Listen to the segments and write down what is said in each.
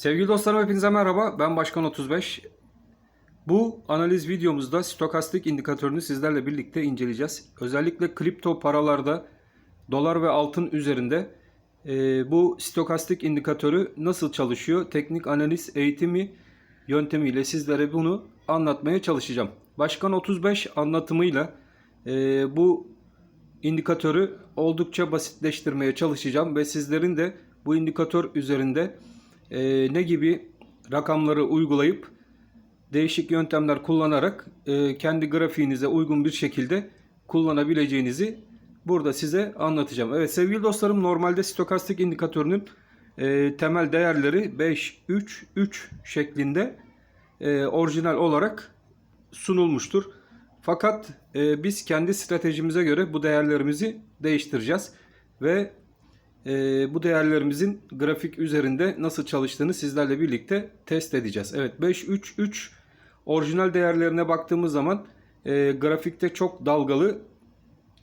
Sevgili dostlarım hepinize merhaba. Ben Başkan 35. Bu analiz videomuzda stokastik indikatörünü sizlerle birlikte inceleyeceğiz. Özellikle kripto paralarda dolar ve altın üzerinde e, bu stokastik indikatörü nasıl çalışıyor? Teknik analiz eğitimi yöntemiyle sizlere bunu anlatmaya çalışacağım. Başkan 35 anlatımıyla e, bu indikatörü oldukça basitleştirmeye çalışacağım ve sizlerin de bu indikatör üzerinde e, ne gibi rakamları uygulayıp değişik yöntemler kullanarak e, kendi grafiğinize uygun bir şekilde kullanabileceğinizi burada size anlatacağım. Evet sevgili dostlarım normalde stokastik indikatörünün e, temel değerleri 5, 3, 3 şeklinde e, orijinal olarak sunulmuştur. Fakat e, biz kendi stratejimize göre bu değerlerimizi değiştireceğiz ve e, bu değerlerimizin grafik üzerinde nasıl çalıştığını sizlerle birlikte test edeceğiz. Evet 5 3 3 orijinal değerlerine baktığımız zaman e, grafikte çok dalgalı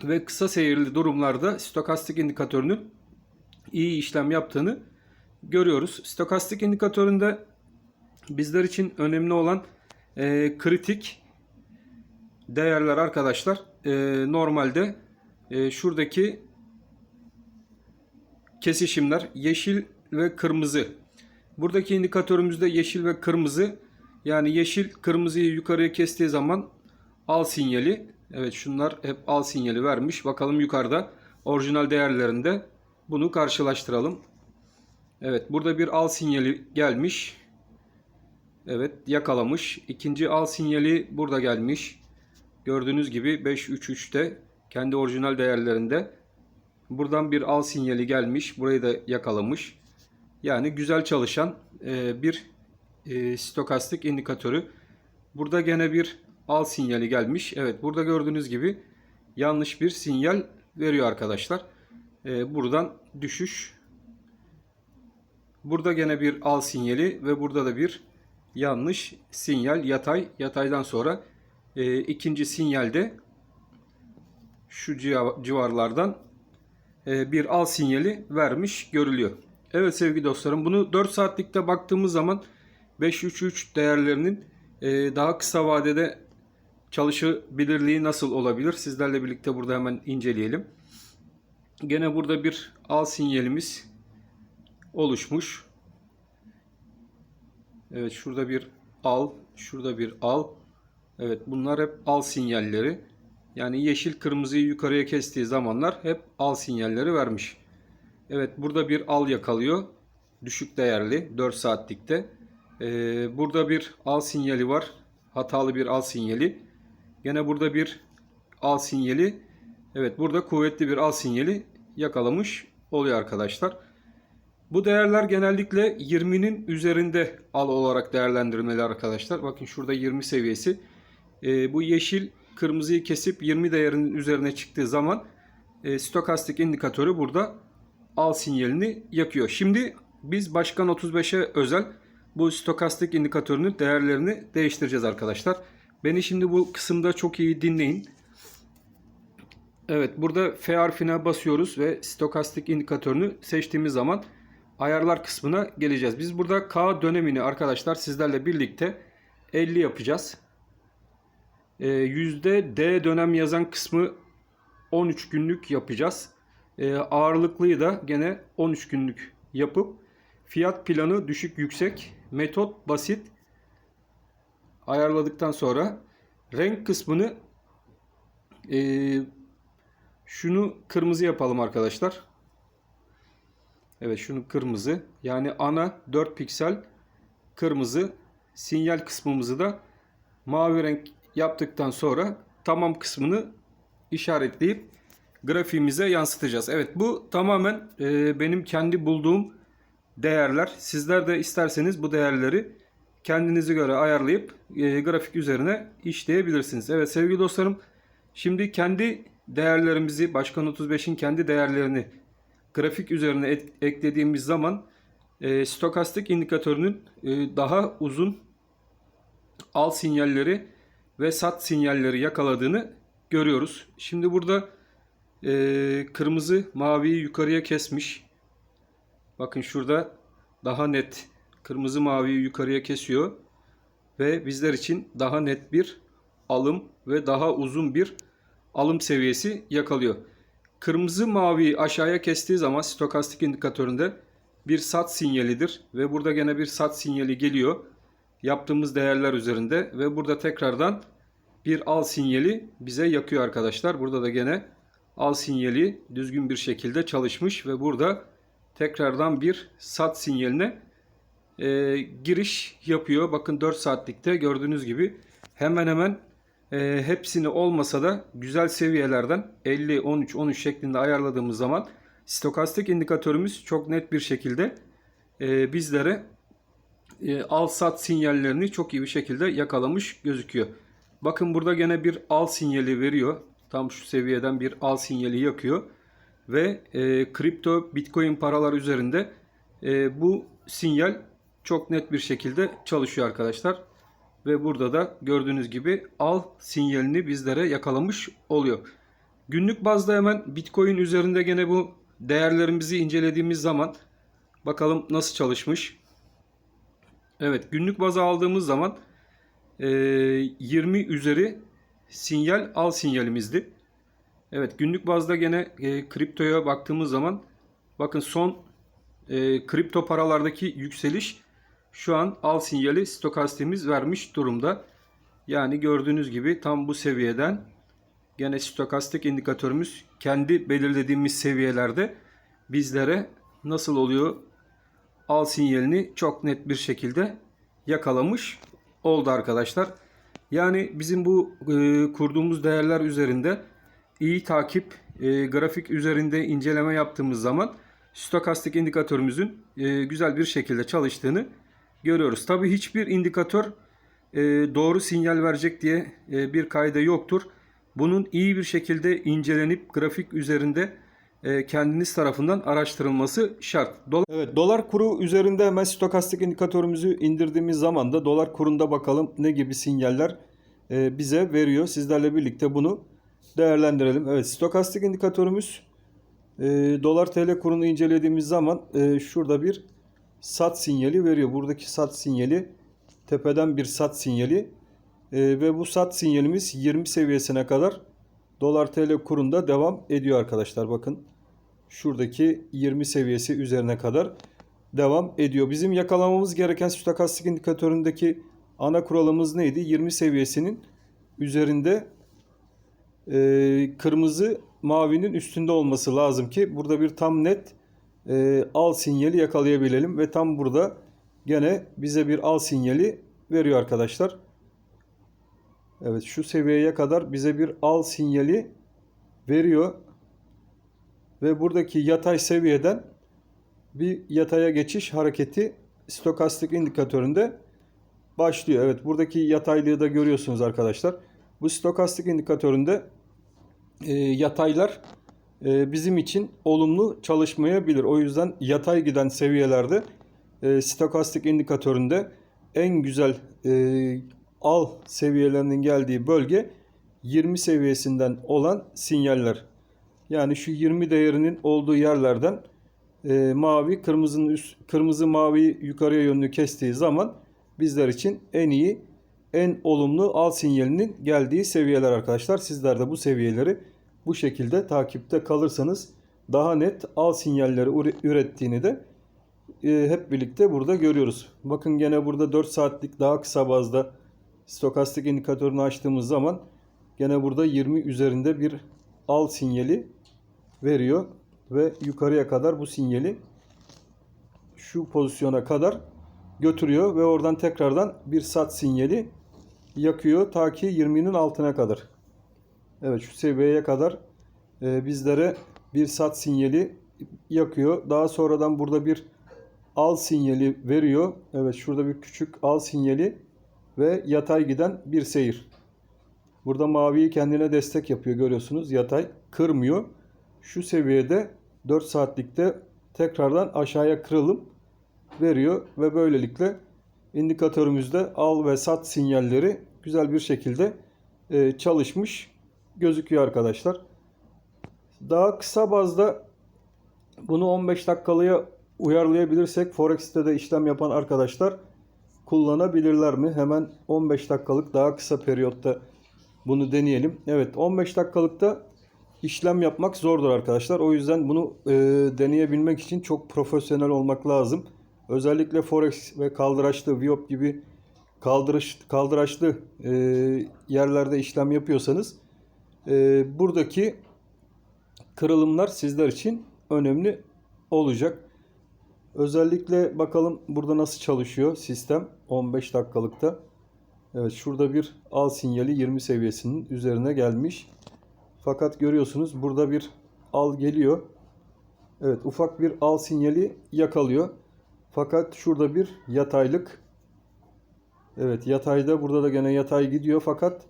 ve kısa seyirli durumlarda stokastik indikatörünün iyi işlem yaptığını görüyoruz. Stokastik indikatöründe bizler için önemli olan e, kritik değerler arkadaşlar e, normalde e, şuradaki kesişimler yeşil ve kırmızı. Buradaki indikatörümüzde yeşil ve kırmızı yani yeşil kırmızıyı yukarıya kestiği zaman al sinyali. Evet şunlar hep al sinyali vermiş. Bakalım yukarıda orijinal değerlerinde bunu karşılaştıralım. Evet burada bir al sinyali gelmiş. Evet yakalamış. İkinci al sinyali burada gelmiş. Gördüğünüz gibi 533'te kendi orijinal değerlerinde. Buradan bir al sinyali gelmiş. Burayı da yakalamış. Yani güzel çalışan e, bir e, stokastik indikatörü. Burada gene bir al sinyali gelmiş. Evet burada gördüğünüz gibi yanlış bir sinyal veriyor arkadaşlar. E, buradan düşüş. Burada gene bir al sinyali ve burada da bir yanlış sinyal yatay. Yataydan sonra ikinci sinyalde şu civa- civarlardan bir al sinyali vermiş görülüyor. Evet sevgili dostlarım bunu 4 saatlikte baktığımız zaman 533 değerlerinin e, daha kısa vadede çalışabilirliği nasıl olabilir? Sizlerle birlikte burada hemen inceleyelim. Gene burada bir al sinyalimiz oluşmuş. Evet şurada bir al, şurada bir al. Evet bunlar hep al sinyalleri. Yani yeşil kırmızıyı yukarıya kestiği zamanlar hep al sinyalleri vermiş. Evet burada bir al yakalıyor. Düşük değerli 4 saatlikte. Ee, burada bir al sinyali var. Hatalı bir al sinyali. Gene burada bir al sinyali. Evet burada kuvvetli bir al sinyali yakalamış oluyor arkadaşlar. Bu değerler genellikle 20'nin üzerinde al olarak değerlendirmeli arkadaşlar. Bakın şurada 20 seviyesi. Ee, bu yeşil kırmızıyı kesip 20 değerinin üzerine çıktığı zaman e, stokastik indikatörü burada al sinyalini yakıyor. Şimdi biz Başkan 35'e özel bu stokastik indikatörünün değerlerini değiştireceğiz arkadaşlar. Beni şimdi bu kısımda çok iyi dinleyin. Evet burada F harfine basıyoruz ve stokastik indikatörünü seçtiğimiz zaman ayarlar kısmına geleceğiz. Biz burada K dönemini arkadaşlar sizlerle birlikte 50 yapacağız. E, yüzde D dönem yazan kısmı 13 günlük yapacağız. E, ağırlıklıyı da gene 13 günlük yapıp fiyat planı düşük yüksek metot basit ayarladıktan sonra renk kısmını e, şunu kırmızı yapalım arkadaşlar. Evet şunu kırmızı yani ana 4 piksel kırmızı sinyal kısmımızı da mavi renk yaptıktan sonra tamam kısmını işaretleyip grafiğimize yansıtacağız. Evet bu tamamen e, benim kendi bulduğum değerler. Sizler de isterseniz bu değerleri kendinize göre ayarlayıp e, grafik üzerine işleyebilirsiniz. Evet sevgili dostlarım şimdi kendi değerlerimizi Başkan 35'in kendi değerlerini grafik üzerine et- eklediğimiz zaman e, stokastik indikatörünün e, daha uzun al sinyalleri ve sat sinyalleri yakaladığını görüyoruz. Şimdi burada e, kırmızı maviyi yukarıya kesmiş. Bakın şurada daha net kırmızı maviyi yukarıya kesiyor ve bizler için daha net bir alım ve daha uzun bir alım seviyesi yakalıyor. Kırmızı maviyi aşağıya kestiği zaman stokastik indikatöründe bir sat sinyalidir ve burada gene bir sat sinyali geliyor yaptığımız değerler üzerinde ve burada tekrardan bir al sinyali bize yakıyor arkadaşlar. Burada da gene al sinyali düzgün bir şekilde çalışmış ve burada tekrardan bir sat sinyaline e, giriş yapıyor. Bakın 4 saatlikte gördüğünüz gibi hemen hemen e, hepsini olmasa da güzel seviyelerden 50, 13, 13 şeklinde ayarladığımız zaman stokastik indikatörümüz çok net bir şekilde e, bizlere e, al sat sinyallerini çok iyi bir şekilde yakalamış gözüküyor. Bakın burada gene bir al sinyali veriyor. Tam şu seviyeden bir al sinyali yakıyor. Ve e, kripto bitcoin paralar üzerinde e, bu sinyal çok net bir şekilde çalışıyor arkadaşlar. Ve burada da gördüğünüz gibi al sinyalini bizlere yakalamış oluyor. Günlük bazda hemen bitcoin üzerinde gene bu değerlerimizi incelediğimiz zaman bakalım nasıl çalışmış. Evet günlük baza aldığımız zaman e, 20 üzeri sinyal al sinyalimizdi. Evet günlük bazda gene e, kriptoya baktığımız zaman bakın son e, kripto paralardaki yükseliş şu an al sinyali stokastiğimiz vermiş durumda. Yani gördüğünüz gibi tam bu seviyeden gene stokastik indikatörümüz kendi belirlediğimiz seviyelerde bizlere nasıl oluyor al sinyalini çok net bir şekilde yakalamış oldu arkadaşlar. Yani bizim bu e, kurduğumuz değerler üzerinde iyi takip, e, grafik üzerinde inceleme yaptığımız zaman stokastik indikatörümüzün e, güzel bir şekilde çalıştığını görüyoruz. Tabi hiçbir indikatör e, doğru sinyal verecek diye e, bir kayda yoktur. Bunun iyi bir şekilde incelenip grafik üzerinde kendiniz tarafından araştırılması şart. Dolar, evet, dolar kuru üzerinde hemen stokastik indikatörümüzü indirdiğimiz zaman da dolar kurunda bakalım ne gibi sinyaller e, bize veriyor. Sizlerle birlikte bunu değerlendirelim. Evet stokastik indikatörümüz e, dolar TL kurunu incelediğimiz zaman e, şurada bir sat sinyali veriyor. Buradaki sat sinyali tepeden bir sat sinyali e, ve bu sat sinyalimiz 20 seviyesine kadar dolar TL kurunda devam ediyor arkadaşlar. Bakın şuradaki 20 seviyesi üzerine kadar devam ediyor. Bizim yakalamamız gereken stokastik indikatöründeki ana kuralımız neydi? 20 seviyesinin üzerinde e, kırmızı mavinin üstünde olması lazım ki burada bir tam net e, al sinyali yakalayabilelim ve tam burada gene bize bir al sinyali veriyor arkadaşlar. Evet şu seviyeye kadar bize bir al sinyali veriyor. Ve buradaki yatay seviyeden bir yataya geçiş hareketi stokastik indikatöründe başlıyor. Evet buradaki yataylığı da görüyorsunuz arkadaşlar. Bu stokastik indikatöründe e, yataylar e, bizim için olumlu çalışmayabilir. O yüzden yatay giden seviyelerde e, stokastik indikatöründe en güzel e, al seviyelerinin geldiği bölge 20 seviyesinden olan sinyaller. Yani şu 20 değerinin olduğu yerlerden e, mavi kırmızının üst, kırmızı mavi yukarıya yönlü kestiği zaman bizler için en iyi en olumlu al sinyalinin geldiği seviyeler arkadaşlar. Sizler de bu seviyeleri bu şekilde takipte kalırsanız daha net al sinyalleri ürettiğini de e, hep birlikte burada görüyoruz. Bakın gene burada 4 saatlik daha kısa bazda stokastik indikatörünü açtığımız zaman gene burada 20 üzerinde bir al sinyali veriyor ve yukarıya kadar bu sinyali şu pozisyona kadar götürüyor ve oradan tekrardan bir sat sinyali yakıyor ta ki 20'nin altına kadar. Evet şu seviyeye kadar e, bizlere bir sat sinyali yakıyor. Daha sonradan burada bir al sinyali veriyor. Evet şurada bir küçük al sinyali ve yatay giden bir seyir. Burada maviyi kendine destek yapıyor görüyorsunuz. Yatay kırmıyor. Şu seviyede 4 saatlikte tekrardan aşağıya kırılım veriyor ve böylelikle indikatörümüzde al ve sat sinyalleri güzel bir şekilde e, çalışmış gözüküyor arkadaşlar. Daha kısa bazda bunu 15 dakikalıya uyarlayabilirsek Forex'te de işlem yapan arkadaşlar kullanabilirler mi? Hemen 15 dakikalık daha kısa periyotta bunu deneyelim. Evet 15 dakikalıkta işlem yapmak zordur arkadaşlar. O yüzden bunu e, deneyebilmek için çok profesyonel olmak lazım. Özellikle Forex ve kaldıraçlı, Viop gibi kaldırış, kaldıraçlı e, yerlerde işlem yapıyorsanız e, buradaki kırılımlar sizler için önemli olacak. Özellikle bakalım burada nasıl çalışıyor sistem 15 dakikalıkta. Evet şurada bir al sinyali 20 seviyesinin üzerine gelmiş. Fakat görüyorsunuz burada bir al geliyor. Evet ufak bir al sinyali yakalıyor. Fakat şurada bir yataylık. Evet yatayda burada da gene yatay gidiyor fakat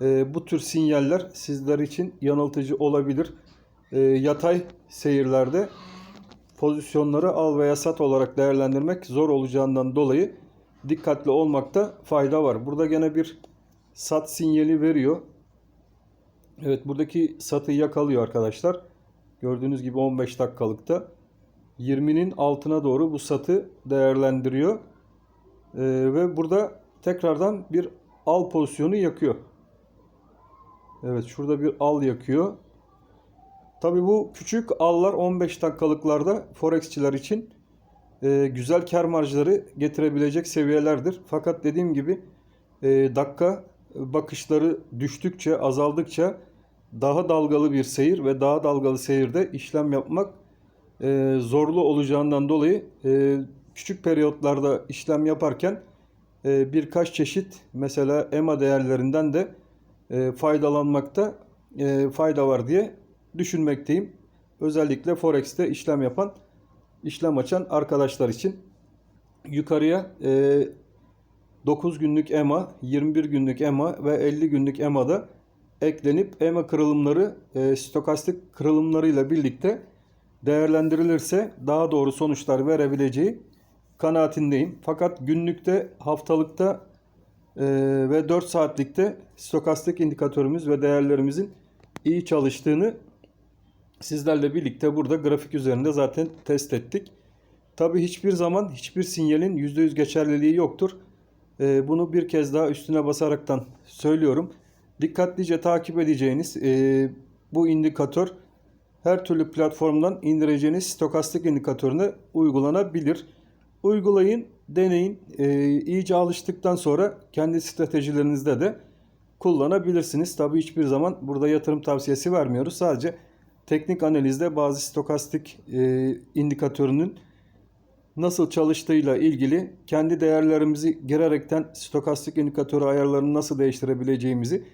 e, bu tür sinyaller sizler için yanıltıcı olabilir. E, yatay seyirlerde pozisyonları al veya sat olarak değerlendirmek zor olacağından dolayı dikkatli olmakta fayda var. Burada gene bir sat sinyali veriyor. Evet buradaki satı yakalıyor arkadaşlar. Gördüğünüz gibi 15 dakikalıkta 20'nin altına doğru bu satı değerlendiriyor. Ee, ve burada tekrardan bir al pozisyonu yakıyor. Evet şurada bir al yakıyor. Tabi bu küçük allar 15 dakikalıklarda forexçiler için e, güzel kar marjları getirebilecek seviyelerdir. Fakat dediğim gibi e, dakika bakışları düştükçe azaldıkça daha dalgalı bir seyir ve daha dalgalı seyirde işlem yapmak e, zorlu olacağından dolayı e, küçük periyotlarda işlem yaparken e, birkaç çeşit mesela EMA değerlerinden de e, faydalanmakta e, fayda var diye düşünmekteyim. Özellikle Forex'te işlem yapan, işlem açan arkadaşlar için yukarıya e, 9 günlük EMA, 21 günlük EMA ve 50 günlük EMA'da eklenip EMA kırılımları e, stokastik kırılımlarıyla birlikte değerlendirilirse daha doğru sonuçlar verebileceği kanaatindeyim. Fakat günlükte, haftalıkta e, ve 4 saatlikte stokastik indikatörümüz ve değerlerimizin iyi çalıştığını sizlerle birlikte burada grafik üzerinde zaten test ettik. Tabi hiçbir zaman hiçbir sinyalin %100 geçerliliği yoktur. E, bunu bir kez daha üstüne basaraktan söylüyorum. Dikkatlice takip edeceğiniz e, bu indikatör her türlü platformdan indireceğiniz stokastik indikatörüne uygulanabilir. Uygulayın, deneyin. E, iyice alıştıktan sonra kendi stratejilerinizde de kullanabilirsiniz. Tabi hiçbir zaman burada yatırım tavsiyesi vermiyoruz. Sadece teknik analizde bazı stokastik e, indikatörünün nasıl çalıştığıyla ilgili kendi değerlerimizi girerekten stokastik indikatörü ayarlarını nasıl değiştirebileceğimizi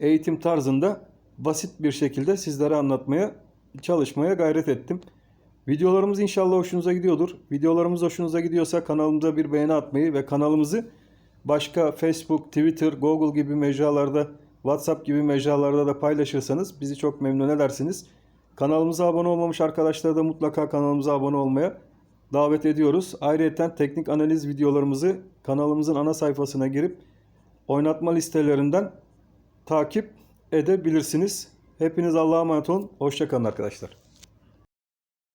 eğitim tarzında basit bir şekilde sizlere anlatmaya çalışmaya gayret ettim. Videolarımız inşallah hoşunuza gidiyordur. Videolarımız hoşunuza gidiyorsa kanalımıza bir beğeni atmayı ve kanalımızı başka Facebook, Twitter, Google gibi mecralarda, WhatsApp gibi mecralarda da paylaşırsanız bizi çok memnun edersiniz. Kanalımıza abone olmamış arkadaşlar da mutlaka kanalımıza abone olmaya davet ediyoruz. Ayrıca teknik analiz videolarımızı kanalımızın ana sayfasına girip oynatma listelerinden takip edebilirsiniz. Hepiniz Allah'a emanet olun. Hoşçakalın arkadaşlar.